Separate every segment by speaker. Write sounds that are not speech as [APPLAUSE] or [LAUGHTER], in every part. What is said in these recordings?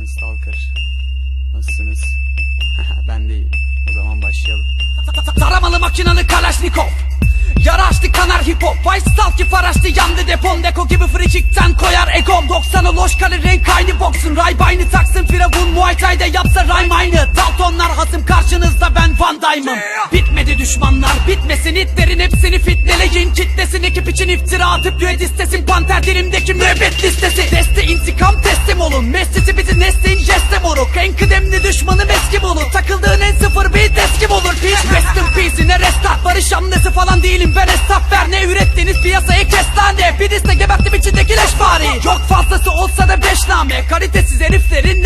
Speaker 1: Ben Stalker. Nasılsınız? [LAUGHS] ben de iyiyim. O zaman başlayalım.
Speaker 2: Taramalı makinalı Kalaşnikov Yaraştı kanar hip hop Vice ki faraştı yandı depom Deko gibi fricikten koyar egom 90'a loş kalır renk aynı boksun Ray bayını taksın firavun Muay Thai'de yapsa rhyme aynı Daltonlar hasım karşınızda ben Van Dyne'ım düşmanlar bitmesin itlerin hepsini fitneleyin Kitlesin ekip için iftira atıp düet istesin. Panter dilimdeki müebbet listesi. Deste intikam teslim olun. Mestisi bizi nesleyin jeste moruk. En kıdemli düşmanım eski bulur Takıldığın en sıfır beat eskim olur Peace rest in peace. Ne restart Barış hamlesi falan değilim. Ben hesap ver. Ne ürettiniz piyasaya kestane Bir diste geberttim içindeki leş bari. Çok fazlası olsa da beş name. Kalitesiz heriflerin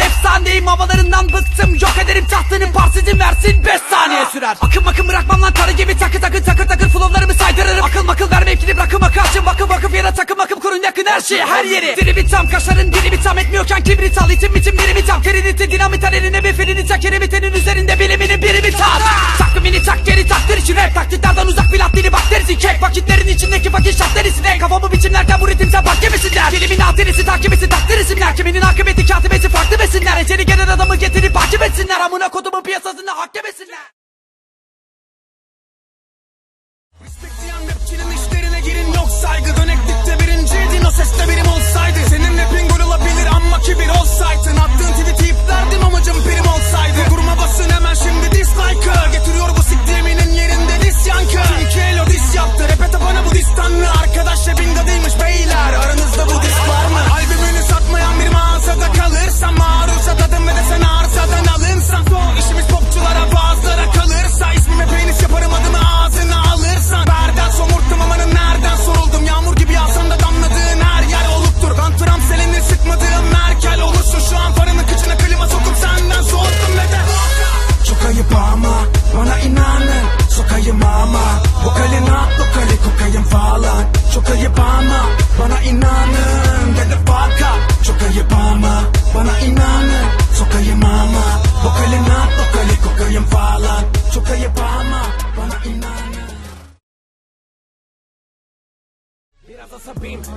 Speaker 2: efsaneyim Havalarından bıktım. Yok ederim tahtını Parsizin versin. Beş saniye sürer. Akım akım bırakmam lan karı gibi takı takı takır takır Flowlarımı saydırırım. Akıl makıl verme ikili bırakım akarsın Vakıf vakıf yere takım akım kurun yakın her şeyi her yeri. Diri bir kaşların dili bir etmiyorken kibrit al. İtim bitim biri bir tam. Trinity dinamit eline bir filini tak. Kerimitenin üzerinde biliminin biri bir tam Takvimini tak geri takdir için rap taklitlerden uzak bir lattini bakterisi kek Vakitlerin içindeki vakit şartlarisi Kafamı biçimlerken bu ritimsen bak Dilimin atirisi takibisi takdir isimler. Kiminin akıbeti katibesi farklı besinler. Eceli gelen adamı getirip takip etsinler. Amına kodumun piyasasında hak yemesinler
Speaker 3: Respektiyen rapçinin işlerine girin. Yok saygı. Döneklikte birinciydin o seste birim olsaydı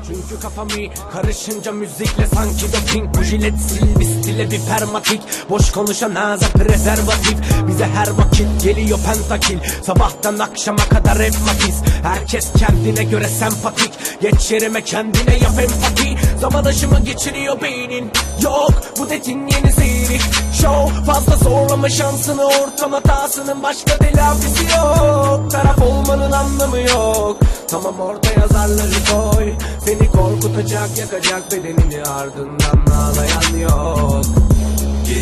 Speaker 3: Çünkü kafam iyi Karışınca müzikle sanki doping Bu jilet sil bir bir permatik. Boş konuşan ağza prezervatif Bize her vakit geliyor pentakil. Sabahtan akşama kadar hep matiz. Herkes kendine göre sempatik Geç yerime kendine yap empati Zaman aşımı geçiriyor beynin. Yok bu detin yeni seyri Show fazla zorlama şansını. Ortam hatasının başka telafisi yok. Taraf olmanın anlamı yok. Tamam ortaya zarları koy. Seni korkutacak yakacak bedenini ardından ağlayan yok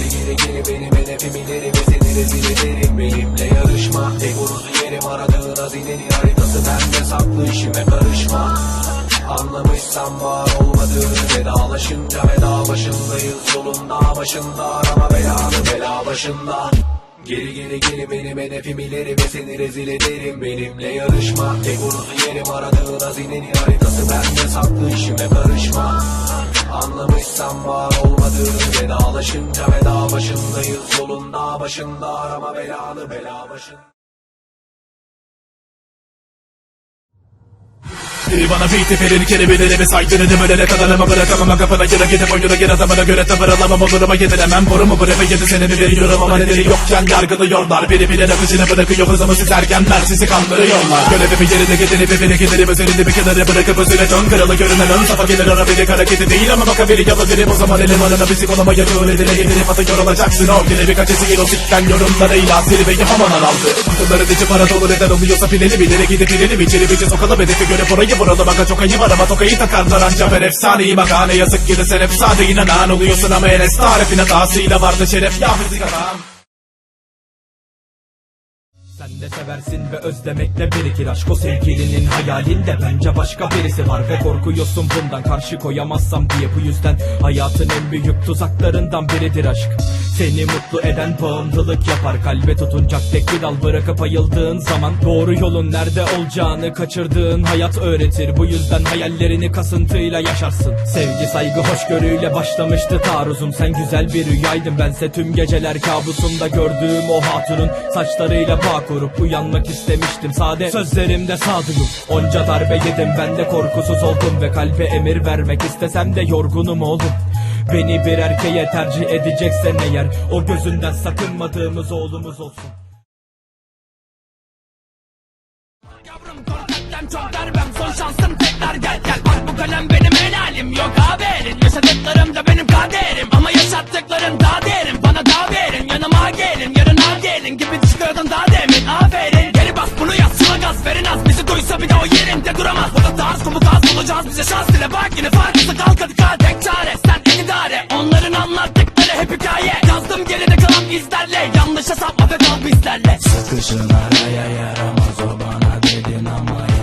Speaker 3: Geri geri geri benim hedefim ileri ve seni rezil ederim Benimle yarışma. Egonuzu yerim aradığın hazinenin haritası Bende. Saklı işime karışma. Anlamışsam var olmadığını Vedalaşınca veda başındayız. Yolunda başında arama belanı bela başında Geri geri geri benim hedefim ileri ve seni rezil ederim Benimle yarışma. Egonuzu yerim aradığın hazinenin haritası Bende. Saklı işime karışma. Anlamışsam var olmadığını Vedalaşınca veda başındayız. Yolunda başında arama belanı bela başında
Speaker 4: Biri bana beyti verir kelimeleri ve saydırırım ölene kadar ama bırakamam. Kafana göre gidip oyuna gir adamına göre tavır alamam. Oluruma yedilemem borumu bu rape yedi seneni veriyorum. Ama nedeni yokken yargılıyorlar. Biri bile akışını bırakıyor. Hızımı siz ergenler sizi kandırıyorlar. Görevimi yerine getirip evine giderim üzerinde bir kenara bırakıp özüne dön. Kralı görünen ön safa gelir ara biri hareketi değil. Ama bakabili yapabilirim o zaman elim arına bizi koluma yakıyor edile getirip atıyor olacaksın o Yine birkaç eski o sikten yorumlarıyla zirveyi hamadan aldı. Akılları dici para dolu neden oluyorsa pileli bilere gidip ileri içeri bici sokalım hedefi göre orayı vuralım Aga çok ayı var ama tokayı takarlar anca ben efsaneyim. Aga ne yazık ki de sen efsane. İnanan oluyorsun ama Enes tarifin hatasıyla vardı şeref. Ya fizik
Speaker 5: de seversin ve özlemekle birikir aşk. O sevgilinin hayalinde Bence başka birisi var ve korkuyorsun bundan. Karşı koyamazsam diye bu yüzden Hayatın en büyük tuzaklarından biridir aşk. Seni mutlu eden bağımlılık yapar. Kalbe tutunacak tek bir dal bırakıp ayıldığın zaman Doğru yolun nerede olacağını kaçırdığın hayat öğretir. Bu yüzden hayallerini kasıntıyla yaşarsın. Sevgi saygı hoşgörüyle başlamıştı taarruzum. Sen güzel bir rüyaydın. Bense tüm geceler kabusumda gördüğüm o hatunun Saçlarıyla bağ kurup uyanmak istemiştim. Sade sözlerimde sağduyum Onca darbe yedim. Ben de korkusuz oldum Ve kalbe emir vermek istesem de yorgunum oldum Beni bir erkeğe tercih edeceksen eğer O gözünden sakınmadığımız oğlumuz olsun.
Speaker 6: Yavrum korkaktan çok darbem son şansım tekrar gel gel. Bak bu kalem benim helalim yok haberin. Yaşadıklarım Bulacağız bize şans dile bak yine farkısı kalk hadi kal tek çare. Sen en idare onların anlattıkları hep hikaye. Yazdım geride kalan izlerle yanlış hesap affet al bizlerle.
Speaker 7: Sıkışın araya yaramaz o bana dedin ama